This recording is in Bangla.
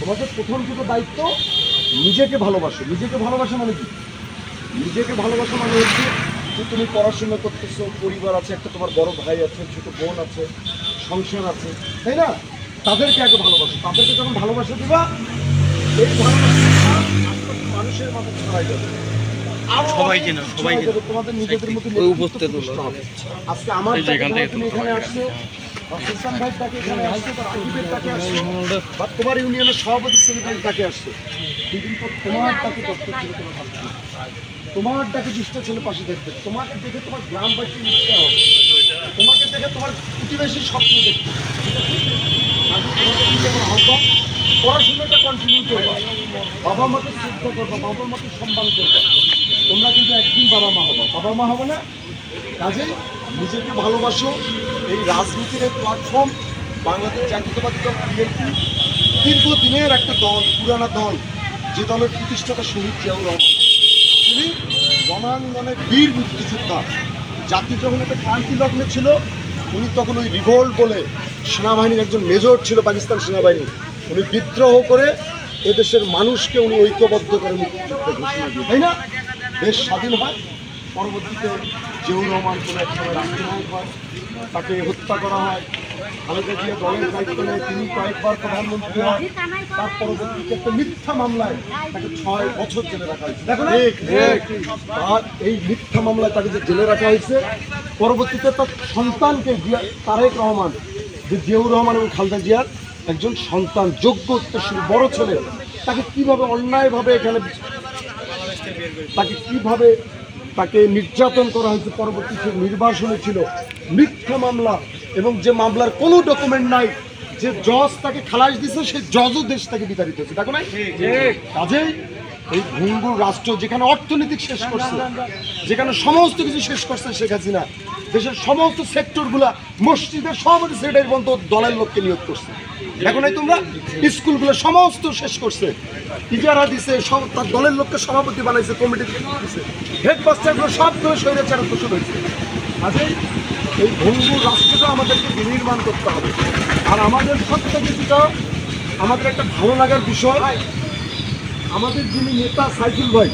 তোমাদের প্রথম দুটো দায়িত্ব নিজেকে ভালোবাসো। নিজেকে ভালোবাসা মানে কি? নিজেকে ভালোবাসা মানে হচ্ছে যে তুমি পড়াশোনা করতেছো পরিবার আছে একটা তোমার বড় ভাই আছে ছোট বোন আছে সংসার আছে তাই না? তাদেরকে আগে ভালোবাসো। তাদেরকে যখন ভালোবাসা দিবা এই ভালোবাসা মানুষের মাঝে ছড়াই যাবে। আরও সবাই ছড়াই সবাই তোমাদের নিজেদের নেতৃত্ব উপস্থিত। আজকে আমার এখান থেকে আসছো। সুলতান ভাই তাকে তাকে আসছে বা তোমার ইউনিয়নের সভাপতি সেক্রেটারি তাকে আসছে। তোমার তাকে তোমার ডাকে দুষ্টা ছেলে, পাশে দেখবে। তোমাকে দেখে তোমার গ্রামবাসী নিশ্চয় হবে? তোমাকে দেখে তোমার প্রতিবেশী স্বপ্ন দেখবে। আহ্বান পড়াশোনাটা কন্টিনিউ করবা বাবা মাকে শ্রদ্ধা করবা, বাবা মাকে সম্মান করবা। তোমরা কিন্তু একদিন বাবা মা হবা। বাবা মা হবে না? কাজেই নিজেকে ভালোবাসো। এই রাজনীতির প্ল্যাটফর্ম বাংলাদেশ জাতীয়তাবাদী দল বিএনপি দীর্ঘদিনের একটা দল, পুরানা দল, যে দলের প্রতিষ্ঠাতা শহীদ জিয়াউর রহমান। তিনি রণাঙ্গনে বীর মুক্তিযোদ্ধা। জাতি যখন একটা ক্রান্তি লগ্নে ছিল, উনি তখন ওই রিভোল্ট বলে সেনাবাহিনীর একজন মেজর ছিল পাকিস্তান সেনাবাহিনী। উনি বিদ্রোহ করে এদেশের মানুষকে উনি ঐক্যবদ্ধ করে মুক্তিযুদ্ধ ঘোষণা দিয়ে তাই না? দেশ স্বাধীন হয় পরবর্তীতে জিয়াউর রহমান কোনো এক সময় রাষ্ট্রনায়ক হয় তাকে হত্যা করা হয় খালেদা জিয়া দলের দায়িত্ব নেয় তিনি কয়েকবার প্রধানমন্ত্রী হয় তার পরবর্তীতে একটা মিথ্যা মামলায় তাকে ছয় বছর জেলে রাখা হয়েছে। দেখো না? তার এই মিথ্যা মামলায় তাকে যে জেলে রাখা হয়েছে পরবর্তীতে তার সন্তানকে জিয়া তারেক রহমান যে জিয়াউর রহমান এবং খালেদা জিয়ার একজন সন্তান যোগ্য উত্তরসূরি বড় ছেলে তাকে কীভাবে অন্যায়ভাবে এখানে তাকে কীভাবে তাকে নির্যাতন করা হয়েছে পরবর্তী সে নির্বাসনে ছিল মিথ্যা মামলা এবং যে মামলার কোনো ডকুমেন্ট নাই যে জজ তাকে খালাস দিছে সেই জজও দেশ তাকে বিতাড়িত হয়েছে। দেখো নাই? কাজেই এই ভঙ্গুর রাষ্ট্র যেখানে অর্থনীতি শেষ করছে, যেখানে সমস্ত কিছু শেষ করছে শেখ হাসিনা, দেশের সমস্ত সেক্টরগুলা মসজিদের সভাপতি সেক্রেটারি পর্যন্ত দলের লোককে নিয়োগ করছে। এখন নাই তোমরা, স্কুলগুলো সমস্ত শেষ করছে। ইজারা দিছে, সব তার দলের লোককে সভাপতি বানাইছে, কমিটি দিছে। হেডমাস্টারগুলো সব ধরে স্বৈরাচার শুরু হয়েছে কাজেই এই ভঙ্গুর রাষ্ট্রটা আমাদেরকে বিনির্মাণ করতে হবে। আর আমাদের সবথেকে যেটা আমাদের একটা ভালো লাগার বিষয় আমাদের যিনি নেতা সাইফুল ভাই